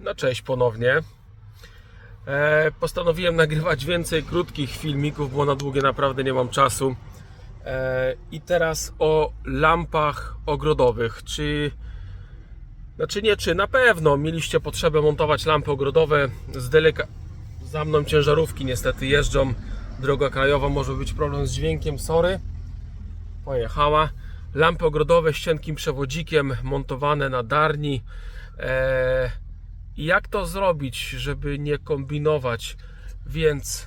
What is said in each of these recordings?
No cześć ponownie. E, postanowiłem nagrywać więcej krótkich filmików, bo na długie naprawdę nie mam czasu. E, I teraz o lampach ogrodowych. Czy, znaczy nie, czy na pewno mieliście potrzebę montować lampy ogrodowe z deleka... Za mną ciężarówki niestety jeżdżą. Droga krajowa, może być problem z dźwiękiem, sorry. Pojechała. Lampy ogrodowe z cienkim przewodzikiem montowane na darni. E, i jak to zrobić, żeby nie kombinować? Więc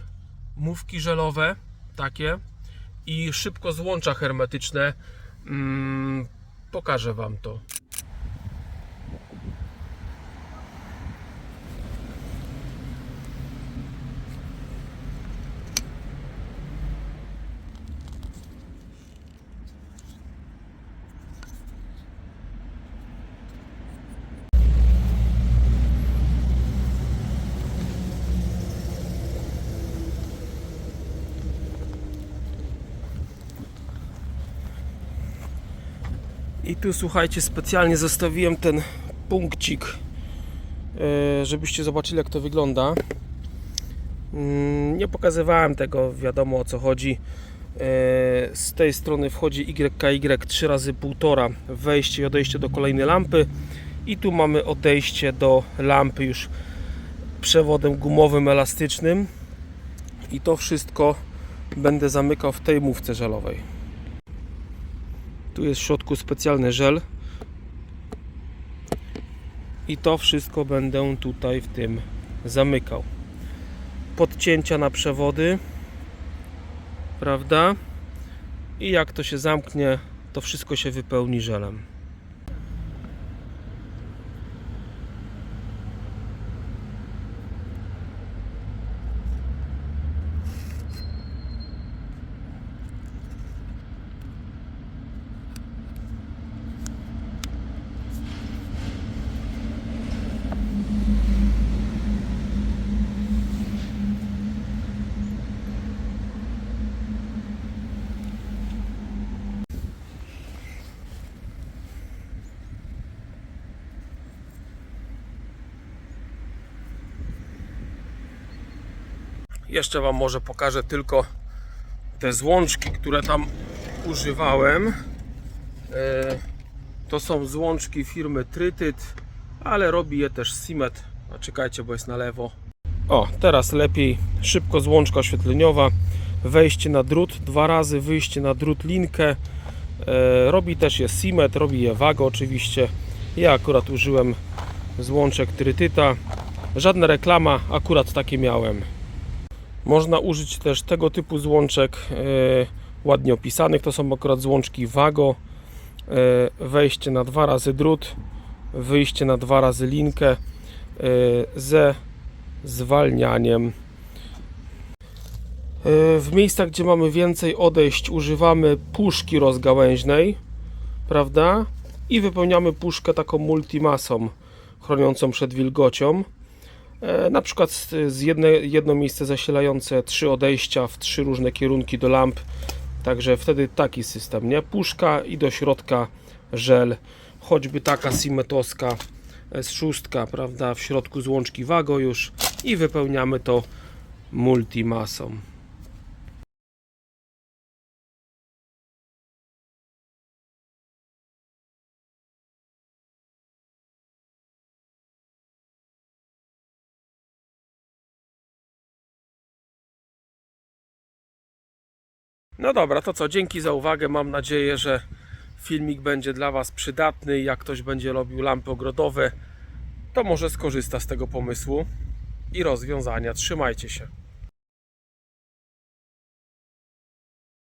mówki żelowe, takie i szybko złącza hermetyczne. Mm, pokażę Wam to. I tu słuchajcie, specjalnie zostawiłem ten punkcik, e, żebyście zobaczyli jak to wygląda. Mm, Nie pokazywałem tego, wiadomo o co chodzi. E, Z tej strony wchodzi YKY 3 razy 1,5 wejście i odejście do kolejnej lampy. I tu mamy odejście do lampy już przewodem gumowym, elastycznym. I to wszystko będę zamykał w tej mówce żelowej. Tu jest w środku specjalny żel. I to wszystko będę tutaj w tym zamykał. Podcięcia na przewody. Prawda? I jak to się zamknie, to wszystko się wypełni żelem. Jeszcze Wam może pokażę tylko te złączki, które tam używałem. E, To są złączki firmy Trytyt, ale robi je też Simet. A czekajcie, bo jest na lewo. O, teraz lepiej. Szybko złączka oświetleniowa. Wejście na drut dwa razy, wyjście na drut linkę. E, Robi też je Simet, robi je Wago oczywiście. Ja akurat użyłem złączek Trytyta. Żadna reklama, akurat takie miałem. Można użyć też tego typu złączek e, ładnie opisanych. To są akurat złączki Wago. E, wejście na dwa razy drut, wyjście na dwa razy linkę e, ze zwalnianiem. W miejscach, gdzie mamy więcej odejść, używamy puszki rozgałęźnej, prawda? I wypełniamy puszkę taką multimasą, chroniącą przed wilgocią. E, Na przykład z- jedne, jedno miejsce zasilające trzy odejścia w trzy różne kierunki do lamp. Także wtedy taki system, nie? Puszka i do środka żel, choćby taka simetowska z szóstka, prawda? W środku złączki wago już i wypełniamy to multimasą. No dobra, to co? Dzięki za uwagę. Mam nadzieję, że filmik będzie dla Was przydatny. Jak ktoś będzie robił lampy ogrodowe, to może skorzysta z tego pomysłu i rozwiązania. Trzymajcie się.